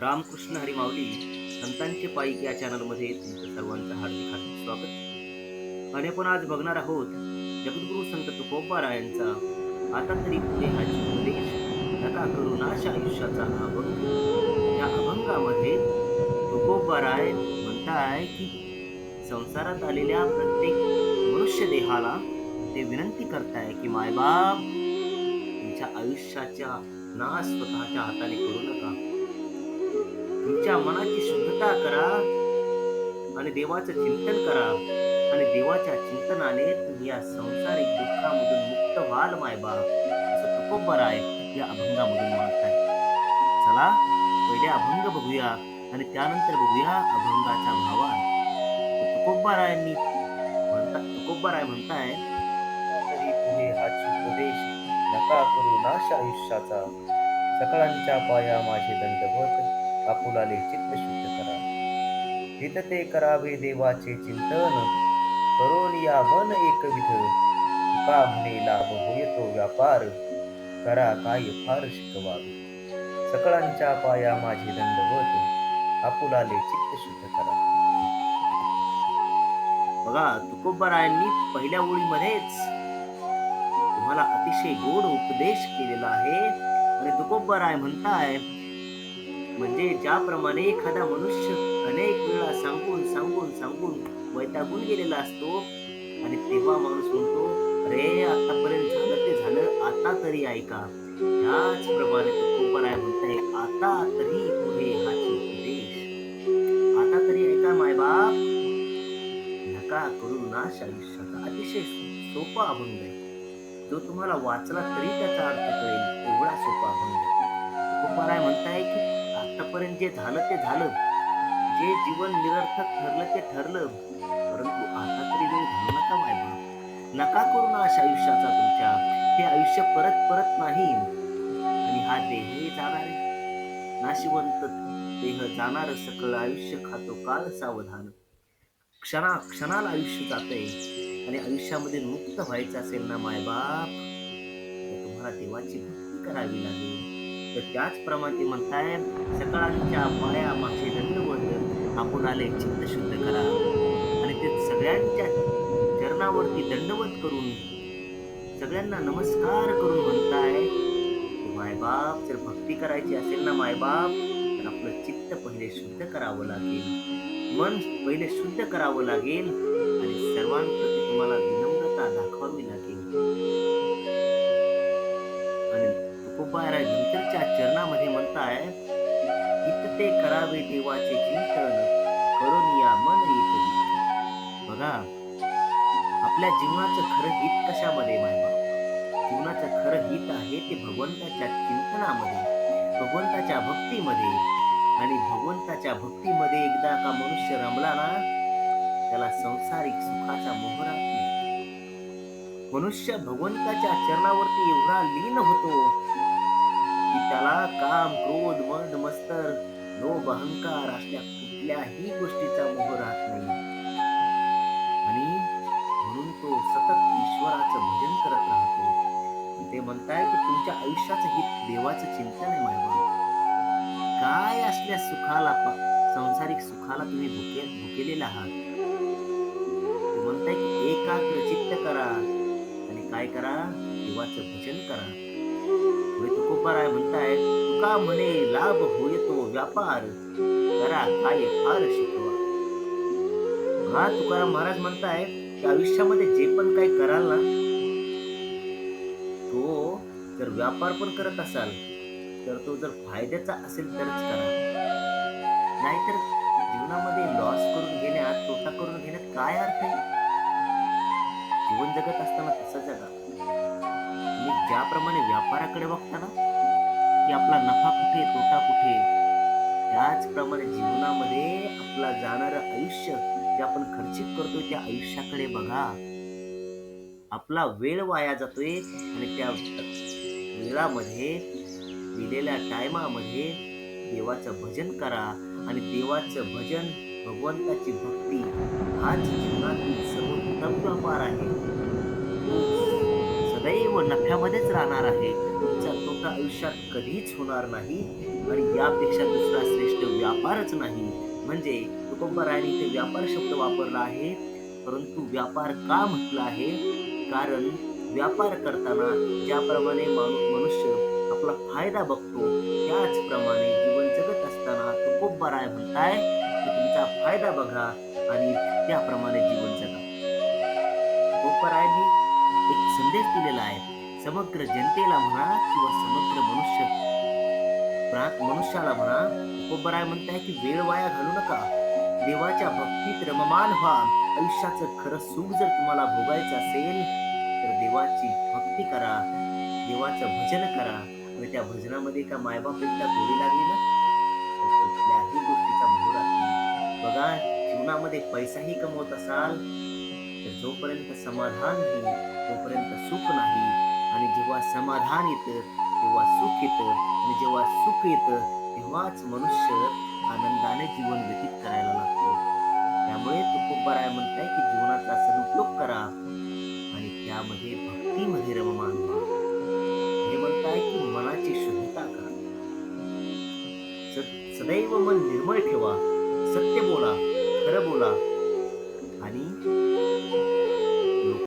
रामकृष्ण हरिमावली संतांचे पाईक या चॅनलमध्ये तुमचं सर्वांचं हार्दिक हार्दिक स्वागत. आणि आपण आज बघणार आहोत जगद्गुरु संत तुकोबारायांचा आता तरी पुढे हा उपदेश नका करू नाश आयुष्याचा अभंग. या अभंगामध्ये तुकोबाराय म्हणताय की संसारात आलेल्या प्रत्येक मनुष्य देहाला ते विनंती करताय की मायबाप तुमच्या आयुष्याच्या नाश स्वतःच्या हाताने करू नका. तुमच्या मनाची शुद्धता करा आणि देवाचं चिंतन करा. आणि देवाच्या चिंतनाने तुम्ही या संसारिक दुःखामधून मुक्त व्हाल मायबा असं तुकोबर आहे या अभंगामधून म्हणताय. चला पहिले अभंग बघूया आणि त्यानंतर बघूया अभंगाचा भावार्थ तुकोबारायांनी म्हणता तुकोबाराय म्हणताय. तरी पुढे हाची उपदेश नका करू नाश आयुष्याचा. सकळांच्या पाया माझे दंडवत आपुलाले चित्त शुद्ध करा. हित ते करावे देवाचे चिंतन. करून या मन एकविध. का म्हणे लाभ होय व्यापार. करा काय फार शिकवावे. सकळांच्या पाया माझे दंडवत. आपुलाले चित्त शुद्ध करा. बघा तुकोबरायांनी पहिल्या ओळीमध्येच तुम्हाला अतिशय गोड उपदेश केलेला आहे. आणि तुकोबराय म्हणताय म्हणजे ज्याप्रमाणे एखादा मनुष्य अनेक वेळा सांगून सांगून सांगून वैतागून गेलेला असतो आणि तेव्हा माणूस म्हणतो अरे आतापर्यंत झालं ते झालं आता तरी ऐका. त्याचप्रमाणे तुकोबाराय म्हणताय आता तरी पुढे हाची उपदेश. आता तरी ऐका मायबाप नका करू नाश आयुष्याचा अतिशय सोपा अभंग आहे. जो तुम्हाला वाचला तरी त्याचा अर्थ कळेल एवढा सोपा अभंग तुकोबाराय म्हणताय की आतापर्यंत जे झालं ते झालं. जे जीवन निरर्थक ठरलं ते ठरलं. परंतु आता तरी वेळ घालू नका मायबा नका करू अशा आयुष्याचा तुमच्या. हे आयुष्य परत परत नाही. आणि हा देहही जाणार नाशिवंत देह जाणार सकळ आयुष्य खातो काळ सावधान. क्षणा क्षणाला आयुष्य जाते आणि आयुष्यामध्ये मुक्त व्हायचं असेल ना मायबाप तर तुम्हाला देवाची भक्ती करावी लागेल. तर त्याचप्रमाणे ते म्हणताय सकाळांच्या पाया माझे दंडवत आपण आले चित्त शुद्ध करा. आणि ते सगळ्यांच्या चरणावरती दंडवत करून सगळ्यांना नमस्कार करून म्हणताय मायबाप जर भक्ती करायची असेल ना मायबाप तर आपलं चित्त पहिले शुद्ध करावं लागेल. मन पहिले शुद्ध करावं लागेल. आणि सर्वांप्रती तुम्हाला विनम्रता दाखवावी लागेल. तुकोबारा चरणामध्ये म्हणताय इतते करावे देवाचे चिंतन करून या मन येत बघा आपल्या जीवनाचं खरं हित कशामध्ये मायबा जीवनाचं खरं हित आहे ते भगवंताच्या चिंतनामध्ये भगवंताच्या भक्तीमध्ये. आणि भगवंताच्या भक्तीमध्ये एकदा का मनुष्य रमला ना त्याला संसारिक सुखाचा मोहरा मनुष्य भगवंताच्या चरणावरती एवढा लीन होतो त्याला काम क्रोध मद मस्तर लोभ अहंकार असल्या कुठल्याही गोष्टीचा मोह राहत नाही. आणि म्हणून तो सतत ईश्वराचं भजन करत राहतो. ते म्हणताय की तुमच्या आयुष्याचं हित देवाचं चिंतन आहे मायबा काय असल्या सुखाला संसारिक सुखाला तुम्ही भुके भुकेलेला आहात? म्हणताय की एकाग्र चित्त करा आणि काय करा? देवाचं भजन करा. तुकोबाराय म्हणताय तुका म्हणे लाभ होय तो व्यापार. करा काय फार शिकवा. हा तुकाराम महाराज म्हणताय की आयुष्यामध्ये जे पण काही कराल ना तो जर व्यापार पण करत असाल तर तो जर फायद्याचा असेल तरच करा. नाहीतर जीवनामध्ये लॉस करून घेण्यात तोटा करून घेण्यात काय अर्थ आहे? जीवन जगत असताना तसं जगा. ज्याप्रमाणे व्यापाराकडे बघता ना की आपला नफा कुठे तोटा कुठे त्याचप्रमाणे जीवनामध्ये आपला जाणारं आयुष्य जे आपण खर्चित करतोय त्या आयुष्याकडे बघा. आपला वेळ वाया जातोय आणि त्या वेळामध्ये दिलेल्या टायमामध्ये देवाचं भजन करा आणि देवाचं भजन भगवंताची भक्ती हाच जीवनातील सर्वोत्तम व्यापार आहे. सदैव नफ्यामध्येच राहणार आहे. तुमचा तोटा आयुष्यात कधीच होणार नाही. आणि यापेक्षा दुसरा श्रेष्ठ व्यापारच नाही. म्हणजे तुकोबारायांनी इथे व्यापार शब्द वापरला आहे. परंतु व्यापार का म्हटला आहे? कारण व्यापार करताना ज्याप्रमाणे माणूस मनुष्य आपला फायदा बघतो त्याचप्रमाणे जीवन जगत असताना तुकोबाराय म्हणताय की तुमचा फायदा बघा आणि त्याप्रमाणे जीवन जगा. तुकोबारायांनी संदेश दिलेला आहे. समग्र जनतेला म्हणा किंवा समग्र मनुष्य मनुष्याला म्हणा तुकोबराय म्हणताय की वेळ वाया घालू नका. देवाच्या भक्तीत रममान व्हा. आयुष्याचं खरं सुख जर तुम्हाला भोगायचं असेल तर देवाची भक्ती करा. देवाचं भजन करा. आणि त्या भजनामध्ये का मायबाप एकदा गोडी लागली ना तर कुठल्याही गोष्टीचा मोह बघा जीवनामध्ये पैसाही कमवत असाल तर जोपर्यंत समाधान नाही तोपर्यंत सुख नाही. आणि जेव्हा समाधान येतं तेव्हा सुख येतं. आणि जेव्हा सुख येतं तेव्हाच मनुष्य आनंदाने जीवन व्यतीत करायला लागतो. त्यामुळे तुकोबाराय म्हणताय की जीवनाचा सदुपयोग करा. आणि त्यामध्ये भक्तीमध्ये रममान व्हा. हे म्हणताय की मनाची शुद्धता करा. सदैव मन निर्मळ ठेवा. सत्य बोला. खरं बोला.